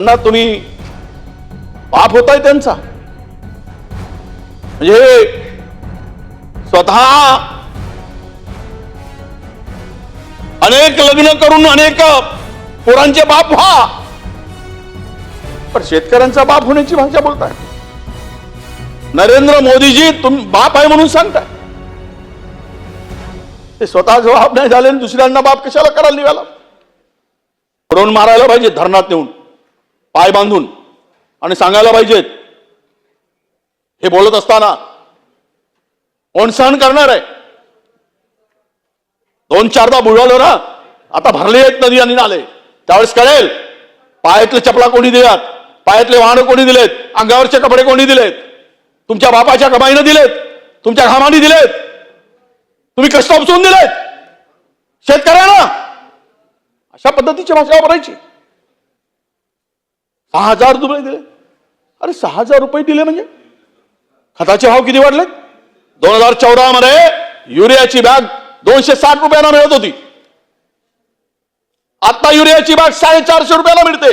त्यांना तुम्ही बाप होताय त्यांचा. म्हणजे स्वतः अनेक लग्न करून अनेक पोरांचे बाप व्हा. पण शेतकऱ्यांचा बाप होण्याची भाषा बोलताय. नरेंद्र मोदीजी तुम बाप आहे म्हणून सांगताय. ते स्वतः जबाब नाही झाले आणि दुसऱ्यांना बाप कशाला करायला निघाला? करून मारायला पाहिजे धरणात नेऊन पाय बांधून आणि सांगायला पाहिजेत. हे बोलत असताना कोण सहन करणार आहे? दोन चारदा बुडवलं ना आता भरले आहेत नदी आणि नाले. त्यावेळेस कळेल पायातले चपला कोणी दिल्यात? पायातले वाहन कोणी दिलेत? अंगावरचे कपडे कोणी दिलेत? तुमच्या बापाच्या कमाईनं दिलेत? तुमच्या घामाने दिलेत? तुम्ही कष्ट उपसून दिलेत? शेतकऱ्यांना? अशा पद्धतीची भाषा वापरायची. सहा हजार रुपये दिले. अरे सहा हजार रुपये दिले म्हणजे? खताचे भाव किती वाढले दोन हजार चौदा मध्ये युरियाची बॅग दोनशे साठ रुपयाला मिळत होती. आता युरियाची बॅग साडेचारशे रुपयाला मिळते.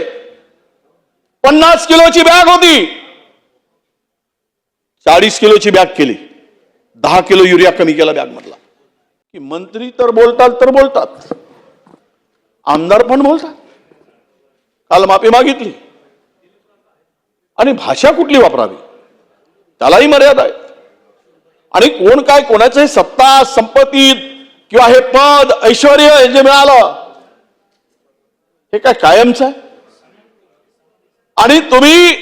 पन्नास किलोची बॅग होती. चाळीस किलोची बॅग केली. दहा किलो युरिया कमी केला बॅग मधला की मंत्री तर बोलतात तर बोलतात. आमदार पण बोलतात. काल माफी मागितली. आणि भाषा कुठली वापरावी? त्यालाही मर्यादा आहे. आणि कोण काय कोणाचे सत्ता संपत्ती किंवा हे पद ऐश्वर हे जे मिळालं हे काय कायमच आहे? आणि तुम्ही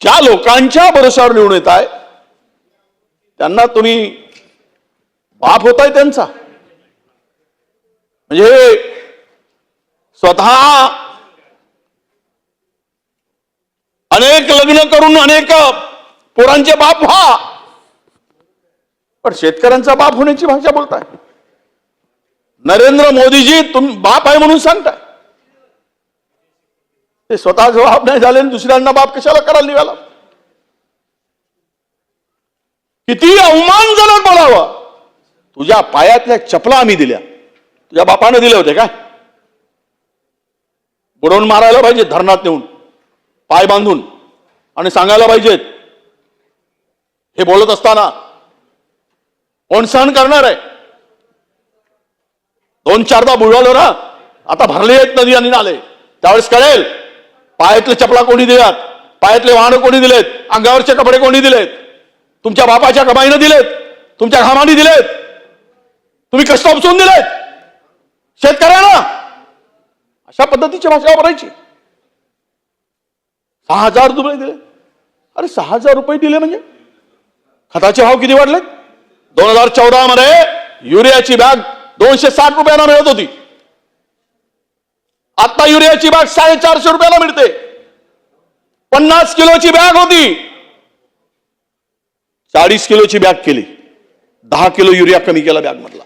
ज्या लोकांच्या भरोशावर निवडून येत आहे त्यांना तुम्ही बाप होताय त्यांचा. म्हणजे स्वतः अनेक लग्न करून अनेक पोरांचे बाप व्हा. पण शेतकऱ्यांचा बाप होण्याची भाषा बोलताय. नरेंद्र मोदीजी तुम बाप आहे म्हणून सांगताय. ते स्वतः जबाब नाही झाले आणि दुसऱ्यांना बाप कशाला करायला निघाला? किती अवमानजनक बोलावं. तुझ्या पायातल्या चपला आम्ही दिल्या. तुझ्या बापानं दिले होते काय? बुडवून मारायला पाहिजे धरणात नेऊन. पाय बांधून आणि सांगायला पाहिजेत. हे बोलत असताना कोण सहन करणार आहे? दोन चारदा बुडवलं ना आता भरले आहेत नदी आणि नाले. त्यावेळेस कळेल पायातले चपला कोणी दिल्यात? पायातले वाहन कोणी दिलेत? अंगावरचे कपडे कोणी दिलेत? तुमच्या बापाच्या कमाईनं दिलेत? तुमच्या घामाने दिलेत? तुम्ही कष्ट उपसून दिलेत? शेतकऱ्यांना अशा पद्धतीची भाषा वापरायची. सहा हजार रुपये दिले. अरे सहा हजार रुपये दिले म्हणजे? खताचे भाव किती वाढले दोन हजार चौदा मध्ये युरियाची बॅग दोनशे साठ रुपयाला मिळत होती. आता युरियाची बॅग साडेचारशे रुपयाला मिळते. पन्नास किलोची बॅग होती. चाळीस किलोची बॅग केली. दहा किलो युरिया कमी केला बॅग मधला